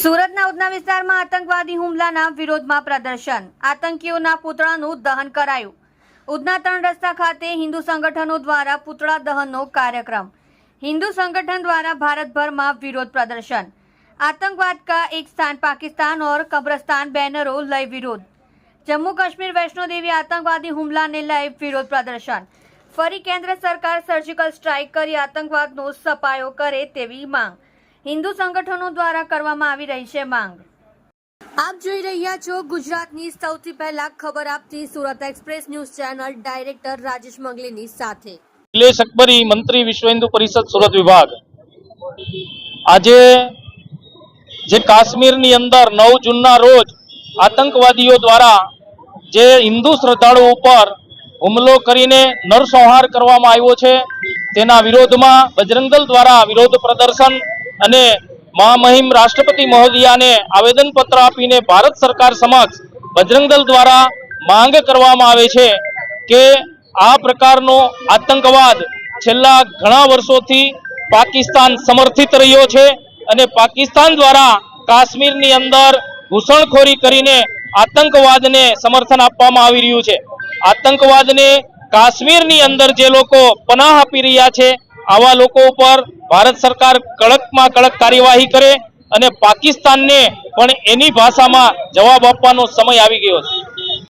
સુરતના ઉધના વિસ્તારમાં આતંકવાદી હુમલાના વિરોધમાં પ્રદર્શન. આતંકીઓના પૂતળાનું દહન કરાયું. ઉધના ત્રણ રસ્તા ખાતે હિન્દુ સંગઠનો દ્વારા પૂતળા દહનનો કાર્યક્રમ. હિન્દુ સંગઠન દ્વારા ભારતભરમાં વિરોધ પ્રદર્શન. આતંકવાદ કા એક સ્થાન પાકિસ્તાન ઓર કબ્રસ્તાન બેનરો લઈ વિરોધ. જમ્મુ કાશ્મીર વૈષ્ણોદેવી આતંકવાદી હુમલાને લઈ વિરોધ પ્રદર્શન. ફરી કેન્દ્ર સરકાર સર્જિકલ સ્ટ્રાઇક કરી આતંકવાદનો સપાયો કરે તેવી માંગ. હિન્દુ સંગઠનો દ્વારા કરવામાં આવી રહી છે માંગ. આપ જોઈ રહ્યા છો ગુજરાતની સૌથી પહેલા ખબર આપતી Surat express news channel director Rajesh મંગલીની સાથે. નિલેશ અકબરી મંત્રી વિશ્વ હિન્દુ પરિષદ સુરત વિભાગ. આજે જે કાશ્મીરની અંદર નવ જૂનના રોજ આતંકવાદીઓ દ્વારા જે હિન્દુ શ્રદ્ધાળુ ઉપર હુમલો કરીને નરસંહાર કરવામાં આવ્યો છે તેના વિરોધમાં બજરંગલ દ્વારા વિરોધ પ્રદર્શન અને મહામહિમ રાષ્ટ્રપતિ મહોદયાને આવેદનપત્ર આપીને ભારત સરકાર સમક્ષ બજરંગ દળ દ્વારા માંગ કરવામાં આવે છે કે આ પ્રકારનો આતંકવાદ છેલ્લા ઘણા વર્ષોથી પાકિસ્તાન સમર્થિત રહ્યો છે અને પાકિસ્તાન દ્વારા કાશ્મીરની અંદર ઘૂસણખોરી કરીને આતંકવાદને સમર્થન આપવામાં આવી રહ્યું છે. આતંકવાદને કાશ્મીરની અંદર જે લોકો પનાહ આપી રહ્યા છે, આવા લોકો ઉપર ભારત સરકાર કડકમાં કડક કાર્યવાહી કરે અને પાકિસ્તાનને પણ એની ભાષામાં જવાબ આપવાનો સમય આવી ગયો છે.